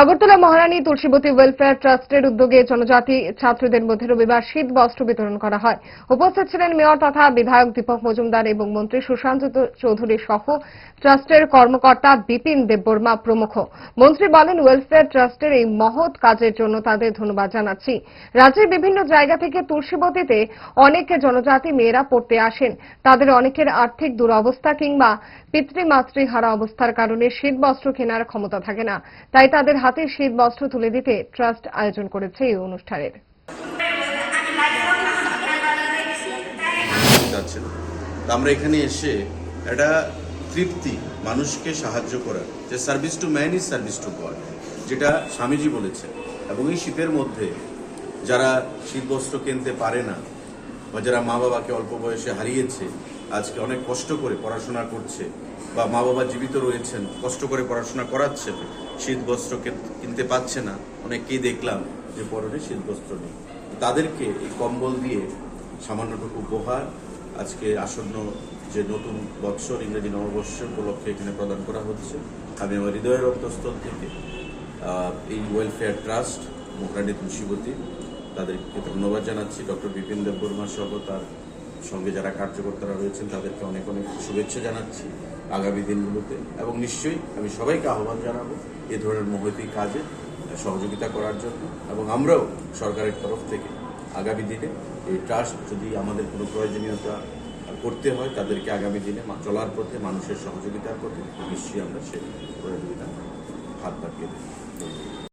আগরতলা মহারানী Tulsibati welfare ট্রাস্টের উদ্যোগে জনজাতি ছাত্রদের মধ্যে রবিবার শীত বস্ত্র বিতরণ করা হয়। উপস্থিত ছিলেন মেয়র তথা বিধায়ক দীপক মজুমদার এবং মন্ত্রী সুশান্ত চৌধুরী সহ ট্রাস্টের কর্মকর্তা বিপিন দেববর্মা প্রমুখ। মন্ত্রী বলেন ওয়েলফেয়ার ট্রাস্টের এই মহৎ কাজের জন্য তাদের ধন্যবাদ জানাচ্ছি। রাজ্যের বিভিন্ন জায়গা থেকে তুলসীবতীতে অনেক জনজাতি মেয়েরা পড়তে আসেন। তাদের অনেকের আর্থিক দুরবস্থা কিংবা পিতৃমাতৃহারা অবস্থার কারণে শীত বস্ত্র কেনার ক্ষমতা থাকে না। তাই তাদের হাতে শীত বস্ত্র তুলে দিতে ট্রাস্ট আয়োজন করেছে এই অনুষ্ঠানের। আমরা এখানে এসে একটা তৃপ্তি মানুষকে সাহায্য করার যে service to man is service to God যেটা স্বামীজি বলেছেন। এবং এই শীতের মধ্যে যারা শীত বস্ত্র কিনতে পারে না বা যারা মা বাবাকে অল্প বয়সে হারিয়েছে আজকে অনেক কষ্ট করে পড়াশোনা করছে বা মা বাবা জীবিত রয়েছেন, কষ্ট করে পড়াশোনা করাচ্ছেন শীত বস্ত্র কিনতে পাচ্ছে না। অনেককেই দেখলাম যে পরনে শীত বস্ত্র নেই। তাদেরকে এই কম্বল দিয়ে সামান্যটুকু উপহার, আজকে আসন্ন যে নতুন বৎসর, ইংরেজি নববর্ষ উপলক্ষে এখানে প্রদান করা হচ্ছে। আমি আমার হৃদয়ের অন্তঃস্থল থেকে এই ওয়েলফেয়ার ট্রাস্ট মোহরানি তুলসীবতী, তাদেরকে ধন্যবাদ জানাচ্ছি। ডক্টর বিপিন দেববর্মা সহ তার সঙ্গে যারা কার্যকর্তারা রয়েছেন, তাদেরকে অনেক অনেক শুভেচ্ছা জানাচ্ছি আগামী দিনগুলোতে। এবং নিশ্চয়ই আমি সবাইকে আহ্বান জানাব এ ধরনের মহতি কাজে সহযোগিতা করার জন্য। এবং আমরাও সরকারের তরফ থেকে আগামী দিনে এই ট্রাস্ট যদি আমাদের কোনো প্রয়োজনীয়তা করতে হয়, তাদেরকে আগামী দিনে চলার পথে, মানুষের সহযোগিতার পথে নিশ্চয়ই আমরা সেই প্রয়োজনীয়তা হাত বাড়িয়ে দেব।